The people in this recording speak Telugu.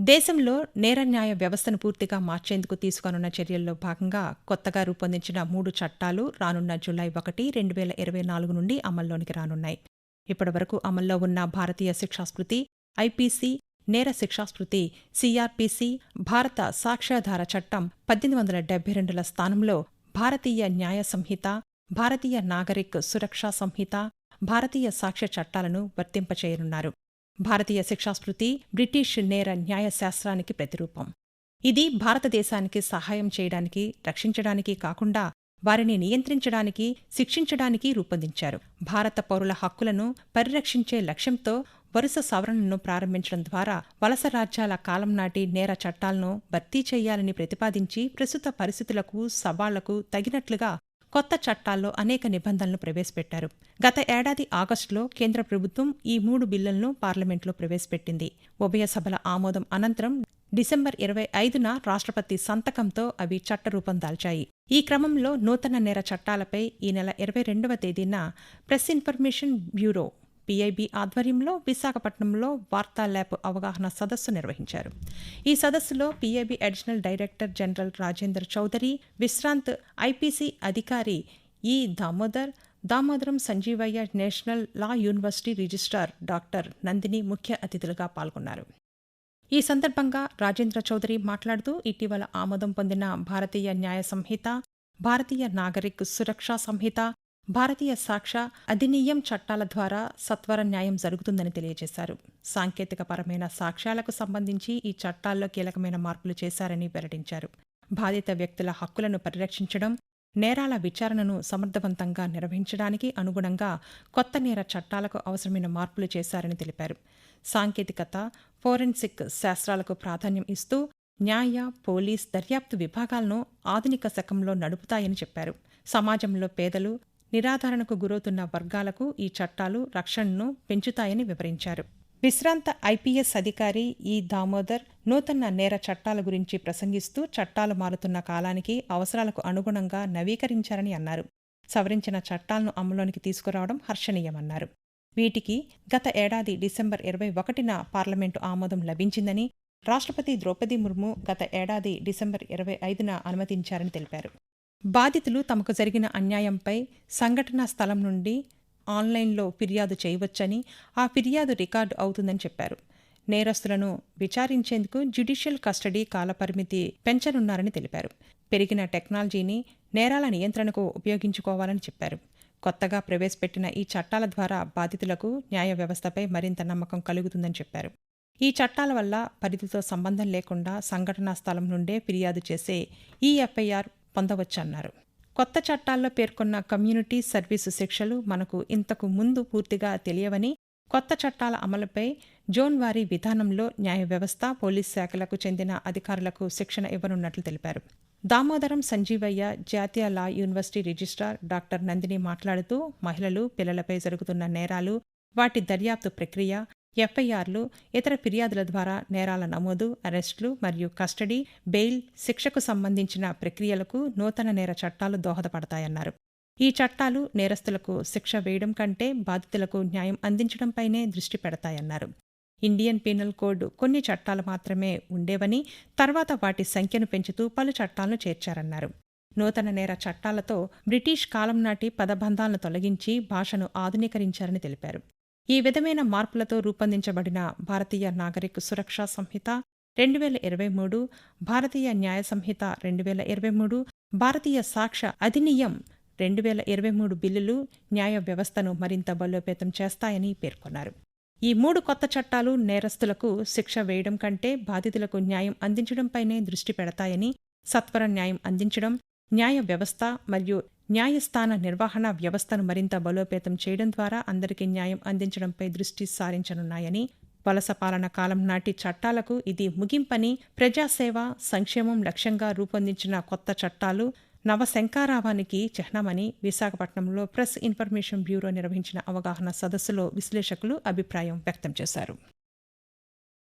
దేశంలో నేర న్యాయ వ్యవస్థను పూర్తిగా మార్చేందుకు తీసుకోనున్న చర్యల్లో భాగంగా కొత్తగా రూపొందించిన మూడు చట్టాలు రానున్న జులై ఒకటి రెండు వేల ఇరవై నాలుగు నుండి అమల్లోనికి రానున్నాయి. ఇప్పటివరకు అమల్లో ఉన్న భారతీయ శిక్షాస్మృతి ఐపీసీ నేర శిక్షాస్మృతి సిఆర్పిసి భారత సాక్ష్యాధార చట్టం పద్దెనిమిది వందల డెబ్బై రెండుల స్థానంలో భారతీయ న్యాయ సంహిత భారతీయ నాగరిక్ సురక్షా సంహిత భారతీయ సాక్ష్య చట్టాలను వర్తింపచేయనున్నారు. భారతీయ శిక్షాస్మృతి బ్రిటిష్ నేర న్యాయశాస్త్రానికి ప్రతిరూపం. ఇది భారతదేశానికి సహాయం చేయడానికి రక్షించడానికి కాకుండా వారిని నియంత్రించడానికి శిక్షించడానికి రూపొందించారు. భారత పౌరుల హక్కులను పరిరక్షించే లక్ష్యంతో వరుస సవరణను ప్రారంభించడం ద్వారా వలస రాజ్యాల కాలం నాటి నేర చట్టాలను భర్తీ చేయాలని ప్రతిపాదించి ప్రస్తుత పరిస్థితులకు సవాళ్ళకు తగినట్లుగా కొత్త చట్టాల్లో అనేక నిబంధనలు ప్రవేశపెట్టారు. గత ఏడాది ఆగస్టులో కేంద్ర ప్రభుత్వం ఈ మూడు బిల్లులను పార్లమెంట్లో ప్రవేశపెట్టింది. ఉభయ సభల ఆమోదం అనంతరం డిసెంబర్ ఇరవై ఐదున రాష్ట్రపతి సంతకంతో అవి చట్టరూపం దాల్చాయి. ఈ క్రమంలో నూతన నేర చట్టాలపై ఈ నెల ఇరవై రెండవ తేదీన ప్రెస్ ఇన్ఫర్మేషన్ బ్యూరో పీఐబీ ఆధ్వర్యంలో విశాఖపట్నంలో వార్తా ల్యాబ్ అవగాహన సదస్సు నిర్వహించారు. ఈ సదస్సులో PIB additional director general Rajender Chaudhary Vishrant IPC అధికారి ఈ Damodar Damodaram Sanjivayya national law university registrar doctor Nandini ముఖ్య అతిథులుగా పాల్గొన్నారు. ఈ సందర్భంగా రాజేంద్ర చౌదరి మాట్లాడుతూ ఇటీవల ఆమోదం పొందిన భారతీయ న్యాయ సంహిత భారతీయ నాగరిక్ సురక్షా సంహిత భారతీయ సాక్ష్య అధినియం చట్టాల ద్వారా సత్వర న్యాయం జరుగుతుందని తెలియజేశారు. సాంకేతికపరమైన సాక్ష్యాలకు సంబంధించి ఈ చట్టాల్లో కీలకమైన మార్పులు చేశారని వెల్లడించారు. బాధిత వ్యక్తుల హక్కులను పరిరక్షించడం నేరాల విచారణను సమర్థవంతంగా నిర్వహించడానికి అనుగుణంగా కొత్త నేర చట్టాలకు అవసరమైన మార్పులు చేశారని తెలిపారు. సాంకేతికత ఫోరెన్సిక్ శాస్త్రాలకు ప్రాధాన్యం ఇస్తూ న్యాయ పోలీస్ దర్యాప్తు విభాగాలను ఆధునిక శకంలో నడుపుతాయని చెప్పారు. సమాజంలో పేదలు నిరాధారణకు గురవుతున్న వర్గాలకు ఈ చట్టాలు రక్షణను పెంచుతాయని వివరించారు. విశ్రాంత ఐపీఎస్ అధికారి ఈ దామోదర్ నూతన నేర చట్టాల గురించి ప్రసంగిస్తూ చట్టాలు మారుతున్న కాలానికి అవసరాలకు అనుగుణంగా నవీకరించారని అన్నారు. సవరించిన చట్టాలను అమలులోనికి తీసుకురావడం హర్షణీయమన్నారు. వీటికి గత ఏడాది డిసెంబర్ ఇరవై ఒకటిన పార్లమెంటు ఆమోదం లభించిందని రాష్ట్రపతి ద్రౌపది ముర్ము గత ఏడాది డిసెంబర్ ఇరవై ఐదున అనుమతించారని తెలిపారు. బాధితులు తమకు జరిగిన అన్యాయంపై సంఘటనా స్థలం నుండి ఆన్లైన్లో ఫిర్యాదు చేయవచ్చని ఆ ఫిర్యాదు రికార్డు అవుతుందని చెప్పారు. నేరస్తులను విచారించేందుకు జ్యుడిషియల్ కస్టడీ కాలపరిమితి పెంచనున్నారని తెలిపారు. పెరిగిన టెక్నాలజీని నేరాల నియంత్రణకు ఉపయోగించుకోవాలని చెప్పారు. కొత్తగా ప్రవేశపెట్టిన ఈ చట్టాల ద్వారా బాధితులకు న్యాయ వ్యవస్థపై మరింత నమ్మకం కలుగుతుందని చెప్పారు. ఈ చట్టాల వల్ల పరిధితో సంబంధం లేకుండా సంఘటనా స్థలం నుండే ఫిర్యాదు చేసే ఈ ఎఫ్ఐఆర్ పొందవచ్చన్నారు. కొత్త చట్టాల్లో పేర్కొన్న కమ్యూనిటీ సర్వీసు శిక్షలు మనకు ఇంతకు ముందు పూర్తిగా తెలియవని కొత్త చట్టాల అమలుపై జోన్ వారీ విధానంలో న్యాయ వ్యవస్థ పోలీస్ శాఖలకు చెందిన అధికారులకు శిక్షణ ఇవ్వనున్నట్లు తెలిపారు. దామోదరం సంజీవయ్య జాతీయ law university registrar doctor Nandini మాట్లాడుతూ మహిళలు పిల్లలపై జరుగుతున్న నేరాలు వాటి దర్యాప్తు ప్రక్రియ ఎఫ్ఐఆర్లు ఇతర ఫిర్యాదుల ద్వారా నేరాల నమోదు అరెస్టులు మరియు కస్టడీ బెయిల్ శిక్షకు సంబంధించిన ప్రక్రియలకు నూతన నేర చట్టాలు దోహదపడతాయన్నారు. ఈ చట్టాలు నేరస్తులకు శిక్ష వేయడం కంటే బాధితులకు న్యాయం అందించడంపైనే దృష్టి పెడతాయన్నారు. ఇండియన్ పీనల్ కోడ్ కొన్ని చట్టాలు మాత్రమే ఉండేవని తర్వాత వాటి సంఖ్యను పెంచుతూ పలు చట్టాలను చేర్చారన్నారు. నూతన నేర చట్టాలతో బ్రిటిష్ కాలం నాటి పదబంధాలను తొలగించి భాషను ఆధునీకరించారని తెలిపారు. ఈ విధమైన మార్పులతో రూపొందించబడిన భారతీయ నాగరిక సురక్షా సంహిత రెండు వేల ఇరవై మూడు భారతీయ న్యాయ సంహిత రెండు వేల ఇరవై మూడు భారతీయ సాక్ష్య అధినియం రెండు వేల ఇరవై మూడు బిల్లులు న్యాయ వ్యవస్థను మరింత బలోపేతం చేస్తాయని పేర్కొన్నారు. ఈ మూడు కొత్త చట్టాలు నేరస్తులకు శిక్ష వేయడం కంటే బాధితులకు న్యాయం అందించడంపైనే దృష్టి పెడతాయని సత్వర న్యాయం అందించడం న్యాయ వ్యవస్థ మరియు న్యాయస్థాన నిర్వహణ వ్యవస్థను మరింత బలోపేతం చేయడం ద్వారా అందరికీ న్యాయం అందించడంపై దృష్టి సారించనున్నాయని వలస పాలన కాలం నాటి చట్టాలకు ఇది ముగింపని ప్రజాసేవ సంక్షేమం లక్ష్యంగా రూపొందించిన కొత్త చట్టాలు నవశంకారావానికి చిహ్నమని విశాఖపట్నంలో ప్రెస్ ఇన్ఫర్మేషన్ బ్యూరో నిర్వహించిన అవగాహన సదస్సులో విశ్లేషకులు అభిప్రాయం వ్యక్తం చేశారు.